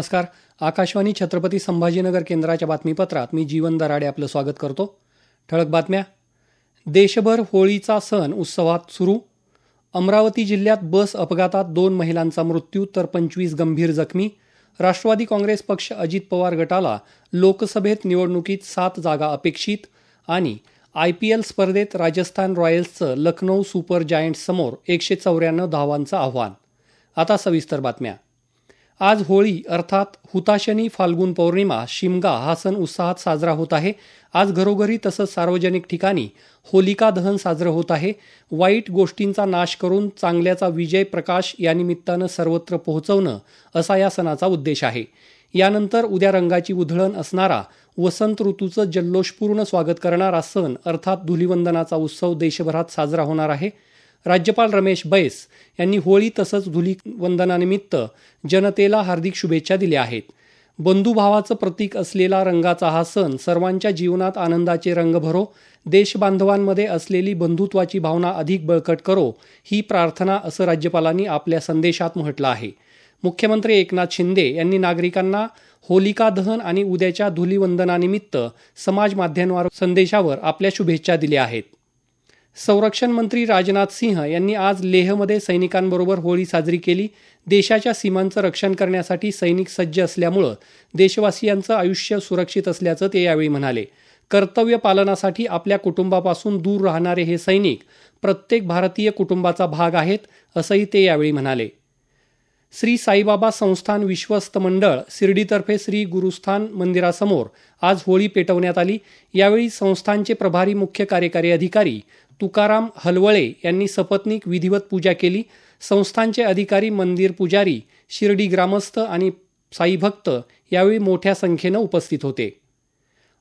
नमस्कार. आकाशवाणी छत्रपती संभाजीनगर केंद्राच्या बातमीपत्रात मी जीवन दराडे आपलं स्वागत करतो. ठळक बातम्या. देशभर होळीचा सण उत्सवात सुरू. अमरावती जिल्ह्यात बस अपघातात दोन महिलांचा मृत्यू तर पंचवीस गंभीर जखमी. राष्ट्रवादी काँग्रेस पक्ष अजित पवार गटाला लोकसभेत निवडणुकीत सात जागा अपेक्षित आणि आय पी एल स्पर्धेत राजस्थान रॉयल्सचं लखनौ सुपर जायंट्ससमोर एकशे चौऱ्याण्णव धावांचं आव्हान. आता सविस्तर बातम्या. आज होळी अर्थात हुताशनी फाल्गुन पौर्णिमा शिमगा हा सण उत्साहात साजरा होत आहे. आज घरोघरी तसंच सार्वजनिक ठिकाणी होलिका दहन साजरं होत आहे. वाईट गोष्टींचा नाश करून चांगल्याचा विजय प्रकाश या निमित्तानं सर्वत्र पोहोचवणं असा या सणाचा उद्देश आहे. यानंतर उद्या रंगाची उधळण असणारा वसंत ऋतूचं जल्लोषपूर्ण स्वागत करणारा सण अर्थात धुलिवंदनाचा उत्सव देशभरात साजरा होणार आहे. राज्यपाल रमेश बैस यांनी होळी तसंच धुलीवंदनानिमित्त जनतेला हार्दिक शुभेच्छा दिल्या आहेत. बंधुभावाचं प्रतीक असलेला रंगाचा हा सण सर्वांच्या जीवनात आनंदाचे रंग भरो देशबांधवांमध्ये असलेली बंधुत्वाची भावना अधिक बळकट करो ही प्रार्थना असं राज्यपालांनी आपल्या संदेशात म्हटलं आहे. मुख्यमंत्री एकनाथ शिंदे यांनी नागरिकांना होलिका दहन आणि उद्याच्या धुलीवंदनानिमित्त समाज माध्यमांवर संदेशावर आपल्या शुभेच्छा दिल्या आहेत. संरक्षण मंत्री राजनाथ सिंह यांनी आज लेहमध्ये सैनिकांबरोबर होळी साजरी केली. देशाच्या सीमांचं रक्षण करण्यासाठी सैनिक सज्ज असल्यामुळं देशवासियांचं आयुष्य सुरक्षित असल्याचं ते यावेळी म्हणाले. कर्तव्य पालनासाठी आपल्या कुटुंबापासून दूर राहणारे हे सैनिक प्रत्येक भारतीय कुटुंबाचा भाग आहेत असंही ते यावेळी म्हणाले. श्री साईबाबा संस्थान विश्वस्त मंडळ शिर्डीतर्फे श्री गुरुस्थान मंदिरासमोर आज होळी पेटवण्यात आली. यावेळी संस्थानचे प्रभारी मुख्य कार्यकारी अधिकारी तुकाराम हलवळे यांनी सपत्नीक विधिवत पूजा केली. संस्थांचे अधिकारी मंदिर पुजारी शिर्डी ग्रामस्थ आणि साईभक्त यावेळी मोठ्या संख्येनं उपस्थित होते.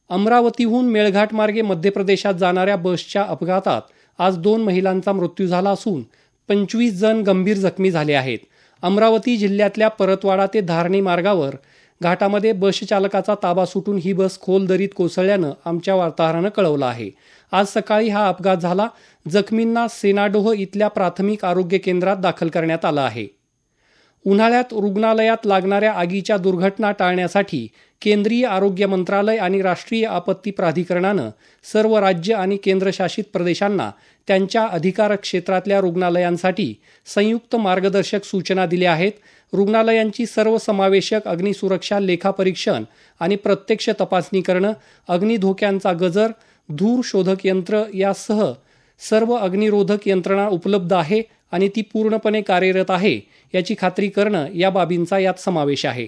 अमरावतीहून मेळघाट मार्गे मध्य प्रदेशात जाणाऱ्या बसच्या अपघातात आज दोन महिलांचा मृत्यू झाला असून पंचवीस जण गंभीर जखमी झाले आहेत. अमरावती जिल्ह्यातल्या परतवाडा ते धारणी मार्गावर घाटामध्ये बस चालकाचा ताबा सुटून ही बस खोल दरीत कोसळल्यानं आमच्या वार्ताहरानं कळवलं आहे. आज सकाळी हा अपघात झाला. जखमींना सेनाडोह इथल्या प्राथमिक आरोग्य केंद्रात दाखल करण्यात आलं आहे. उन्हाळ्यात रुग्णालयात लागणाऱ्या आगीच्या दुर्घटना टाळण्यासाठी केंद्रीय आरोग्य मंत्रालय आणि राष्ट्रीय आपत्ती प्राधिकरणानं सर्व राज्य आणि केंद्रशासित प्रदेशांना त्यांच्या अधिकार क्षेत्रातल्या रुग्णालयांसाठी संयुक्त मार्गदर्शक सूचना दिल्या आहेत. रुग्णालयांची सर्वसमावेशक अग्निसुरक्षा लेखापरीक्षण आणि प्रत्यक्ष तपासणी करणं अग्निधोक्यांचा गजर धूर शोधक यंत्र यासह सर्व अग्निरोधक यंत्रणा उपलब्ध आहे आणि ती पूर्णपणे कार्यरत आहे याची खात्री करणं या बाबींचा यात समावेश आहे.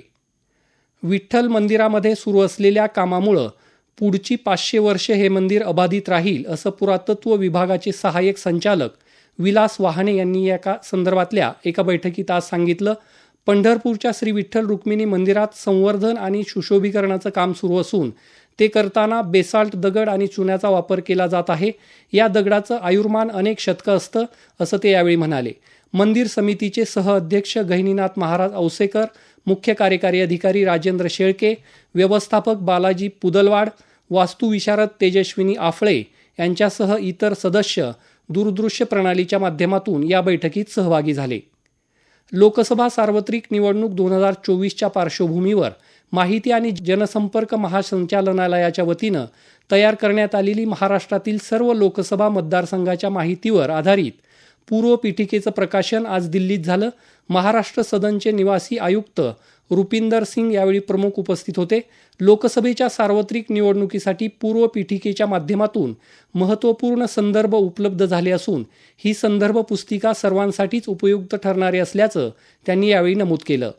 विठ्ठल मंदिरामध्ये सुरू असलेल्या कामामुळं पुढची पाचशे वर्षे हे मंदिर अबाधित राहील असं पुरातत्व विभागाचे सहाय्यक संचालक विलास वाहने यांनी एका संदर्भातल्या एका बैठकीत आज सांगितलं. पंढरपूरच्या श्री विठ्ठल रुक्मिणी मंदिरात संवर्धन आणि सुशोभीकरणाचं काम सुरू असून ते करताना बेसाल्ट दगड आणि चुन्याचा वापर केला जात आहे. या दगडाचं आयुर्मान अनेक शतकं असतं असं ते यावेळी म्हणाले. मंदिर समितीचे सहअध्यक्ष गहिनीनाथ महाराज औसेकर मुख्य कार्यकारी अधिकारी राजेंद्र शेळके व्यवस्थापक बालाजी पुदलवाड वास्तुविशारद तेजस्विनी आफळे यांच्यासह इतर सदस्य दूरदृश्य प्रणालीच्या माध्यमातून या बैठकीत सहभागी झाले. लोकसभा सार्वत्रिक निवडणूक दोन हजार चोवीसच्या पार्श्वभूमीवर माहिती आणि जनसंपर्क महासंचालनालयाच्या वतीनं तयार करण्यात आलेली महाराष्ट्रातील सर्व लोकसभा मतदारसंघाच्या माहितीवर आधारित पूर्व पीठिकेचं प्रकाशन आज दिल्लीत झालं. महाराष्ट्र सदनचे निवासी आयुक्त रुपिंदर सिंग यावेळी प्रमुख उपस्थित होते. लोकसभेच्या सार्वत्रिक निवडणुकीसाठी पूर्व पीठिकेच्या माध्यमातून महत्त्वपूर्ण संदर्भ उपलब्ध झाले असून ही संदर्भ पुस्तिका सर्वांसाठीच उपयुक्त ठरणारी असल्याचं त्यांनी यावेळी नमूद केलं.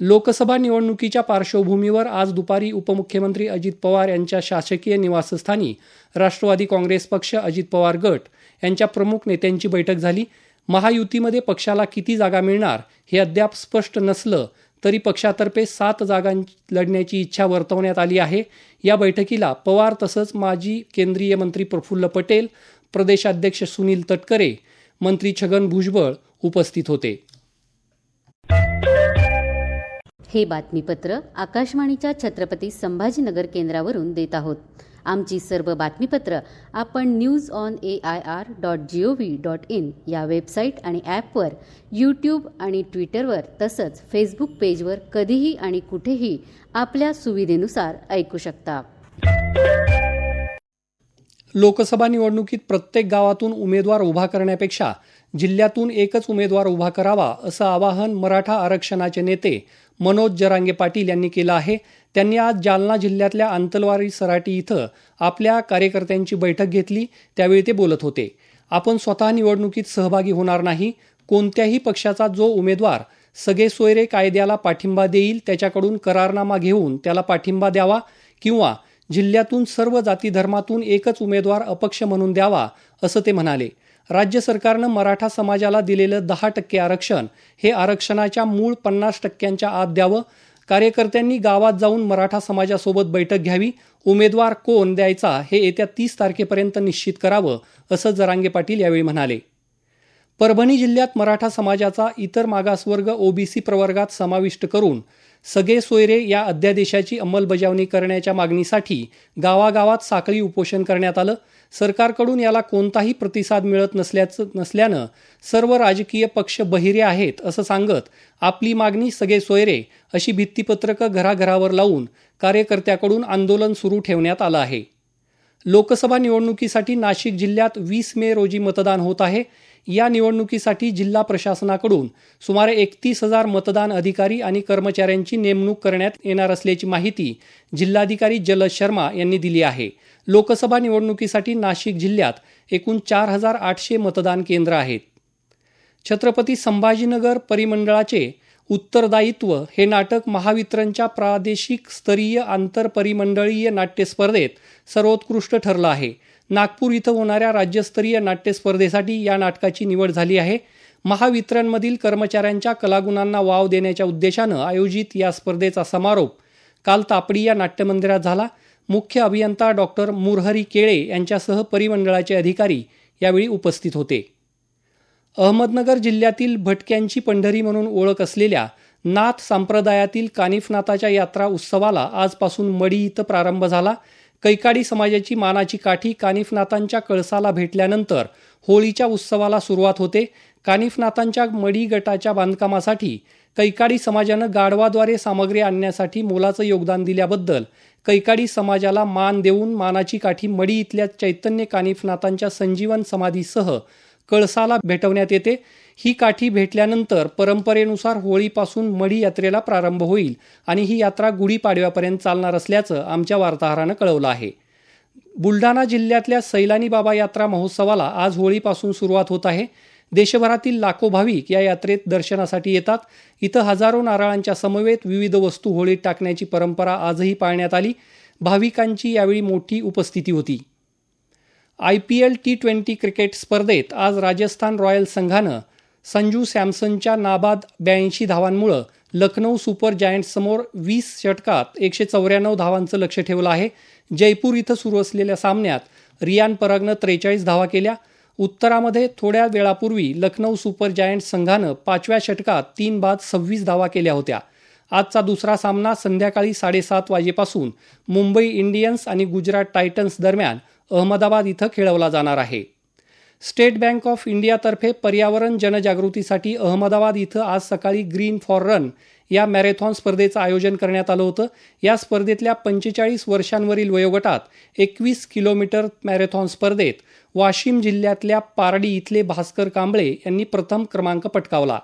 लोकसभा निवडणुकीच्या पार्श्वभूमीवर आज दुपारी उपमुख्यमंत्री अजित पवार यांच्या शासकीय निवासस्थानी राष्ट्रवादी काँग्रेस पक्ष अजित पवार गट यांच्या प्रमुख नेत्यांची बैठक झाली. महायुतीमध्ये पक्षाला किती जागा मिळणार हे अद्याप स्पष्ट नसलं तरी पक्षातर्फे सात जागां लढण्याची इच्छा वर्तवण्यात आली आहे. या बैठकीला पवार तसंच माजी केंद्रीय मंत्री प्रफुल्ल पटेल प्रदेशाध्यक्ष सुनील तटकरे मंत्री छगन भुजबळ उपस्थित होते. हे बातमीपत्र आकाशवाणीच्या छत्रपती संभाजीनगर केंद्रावरून देत आहोत. आमची सर्व बातमीपत्र आपण news on A I R dot G O V dot in या वेबसाईट आणि ॲपवर यूट्यूब आणि ट्विटरवर तसंच फेसबुक पेजवर कधीही आणि कुठेही आपल्या सुविधेनुसार ऐकू शकता. लोकसभा निवडणुकीत प्रत्येक गावातून उमेदवार उभा करण्यापेक्षा जिल्ह्यातून एकच उमेदवार उभा करावा असं आवाहन मराठा आरक्षणाचे नेते मनोज जरांगे पाटील यांनी केलं आहे. त्यांनी आज जालना जिल्ह्यातल्या अंतलवारी सराटी इथं आपल्या कार्यकर्त्यांची बैठक घेतली. त्यावेळी ते बोलत होते. आपण स्वतः निवडणुकीत सहभागी होणार नाही. कोणत्याही पक्षाचा जो उमेदवार सगळे सोयरे कायद्याला पाठिंबा देईल त्याच्याकडून करारनामा घेऊन त्याला पाठिंबा द्यावा किंवा जिल्ह्यातून सर्व जाती धर्मातून एकच उमेदवार अपक्ष म्हणून द्यावा असं ते म्हणाले. राज्य सरकारनं मराठा समाजाला दिलेलं दहा टक्के आरक्षण हे आरक्षणाच्या मूळ पन्नास टक्क्यांच्या आत द्यावं. कार्यकर्त्यांनी गावात जाऊन मराठा समाजासोबत बैठक घ्यावी उमेदवार कोण द्यायचा हे येत्या तीस तारखेपर्यंत निश्चित करावं असं जरांगे पाटील यावेळी म्हणाले. परभणी जिल्ह्यात मराठा समाजाचा इतर मागासवर्ग ओबीसी प्रवर्गात समाविष्ट करून सगळे सोयरे या अध्यादेशाची अंमलबजावणी करण्याच्या मागणीसाठी गावागावात साखळी उपोषण करण्यात आलं. सरकारकडून याला कोणताही प्रतिसाद मिळत नसल्याचं नसल्यानं सर्व राजकीय पक्ष बहिरे आहेत असं सांगत आपली मागणी सगळे सोयरे अशी भित्तीपत्रकं घराघरावर लावून कार्यकर्त्याकडून आंदोलन सुरू ठेवण्यात आलं आहे. लोकसभा निवडणुकीसाठी नाशिक जिल्ह्यात वीस मे रोजी मतदान होत आहे. या निवडणुकीसाठी जिल्हा प्रशासनाकडून सुमारे एकतीस हजार मतदान अधिकारी आणि कर्मचाऱ्यांची नेमणूक करण्यात येणार असल्याची माहिती जिल्हाधिकारी जलद शर्मा यांनी दिली आहे. लोकसभा निवडणुकीसाठी नाशिक जिल्ह्यात एकूण चार हजार आठशे मतदान केंद्र आहेत. छत्रपती संभाजीनगर परिमंडळाचे उत्तरदायित्व हे नाटक महावितरणच्या प्रादेशिक स्तरीय आंतरपरिमंडळीय नाट्य स्पर्धेत सर्वोत्कृष्ट ठरलं आहे. नागपूर इथं होणाऱ्या राज्यस्तरीय नाट्य स्पर्धेसाठी या नाटकाची निवड झाली आहे. महावितरणमधील कर्मचाऱ्यांच्या कलागुणांना वाव देण्याच्या उद्देशानं आयोजित या स्पर्धेचा समारोप काल तापडी या नाट्यमंदिरात झाला. मुख्य अभियंता डॉक्टर मुरहरी केळे यांच्यासह परिमंडळाचे अधिकारी यावेळी उपस्थित होते. अहमदनगर जिल्ह्यातील भटक्यांची पंढरी म्हणून ओळख असलेल्या नाथ संप्रदायातील कानिफनाथाच्या यात्रा उत्सवाला आजपासून मडी इथं प्रारंभ झाला. कैकाडी समाजाची मानाची काठी कानिफनाथांच्या कळसाला भेटल्यानंतर होळीच्या उत्सवाला सुरुवात होते. कानिफनाथांच्या मडी गटाच्या बांधकामासाठी कैकाडी समाजानं गाढवाद्वारे सामग्री आणण्यासाठी मोलाचं योगदान दिल्याबद्दल कैकाडी समाजाला मान देऊन मानाची काठी मडी इथल्या चैतन्य कानिफनाथांच्या संजीवन समाधीसह कळसाला भेटवण्यात येते. ही काठी भेटल्यानंतर परंपरेनुसार होळीपासून मढी यात्रेला प्रारंभ होईल आणि ही यात्रा गुढीपाडव्यापर्यंत चालणार असल्याचं आमच्या वार्ताहरानं कळवलं आहे. बुलढाणा जिल्ह्यातल्या सैलानी बाबा यात्रा महोत्सवाला आज होळीपासून सुरुवात होत आहे. देशभरातील लाखो भाविक या यात्रेत दर्शनासाठी येतात. इथं हजारो नारळांच्या समवेत विविध वस्तू होळीत टाकण्याची परंपरा आजही पाळण्यात आली. भाविकांची यावेळी मोठी उपस्थिती होती. I P L T twenty cricket स्पर्धेत आज राजस्थान रॉयल्स संघानं संजू सॅमसनच्या नाबाद ब्याऐंशी धावांमुळं लखनौ सुपर जायंट्ससमोर वीस षटकात एकशे चौऱ्याण्णव धावांचं लक्ष ठेवलं आहे. जयपूर इथं सुरू असलेल्या सामन्यात रियान परागनं त्रेचाळीस धावा केल्या. उत्तरामध्ये थोड्या वेळापूर्वी लखनौ सुपर जायंट्स संघानं पाचव्या षटकात तीन बाद सव्वीस धावा केल्या होत्या. आजचा दुसरा सामना संध्याकाळी साडेसात वाजेपासून मुंबई इंडियन्स आणि गुजरात टायटन्स दरम्यान अहमदाबाद इथं खेळवला जाणार आहे. स्टेट बँक ऑफ इंडियातर्फे पर्यावरण जनजागृतीसाठी अहमदाबाद इथं आज सकाळी ग्रीन फॉर रन या मॅरेथॉन स्पर्धेचं आयोजन करण्यात आलं होतं. या स्पर्धेतल्या पंचेचाळीस वर्षांवरील वयोगटात एकवीस किलोमीटर मॅरेथॉन स्पर्धेत वाशिम जिल्ह्यातल्या पारडी इथले भास्कर कांबळे यांनी प्रथम क्रमांक पटकावला.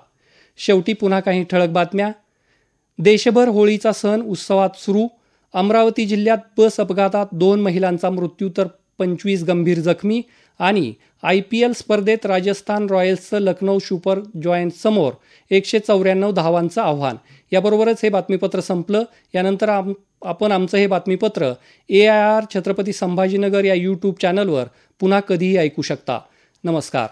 शेवटी पुन्हा काही ठळक बातम्या. देशभर होळीचा सण उत्सवात सुरू. अमरावती जिल्ह्यात बस अपघातात दोन महिलांचा मृत्यू तर पंचवीस गंभीर जखमी. आणि आय पी एल स्पर्धेत राजस्थान रॉयल्सचं लखनौ सुपर समोर एकशे चौऱ्याण्णव धावांचं आव्हान. याबरोबरच हे बातमीपत्र संपलं. यानंतर आम आपण आमचं हे बातमीपत्र A I R Chhatrapati Sambhajinagar या यूट्यूब चॅनलवर पुन्हा कधीही ऐकू शकता. नमस्कार.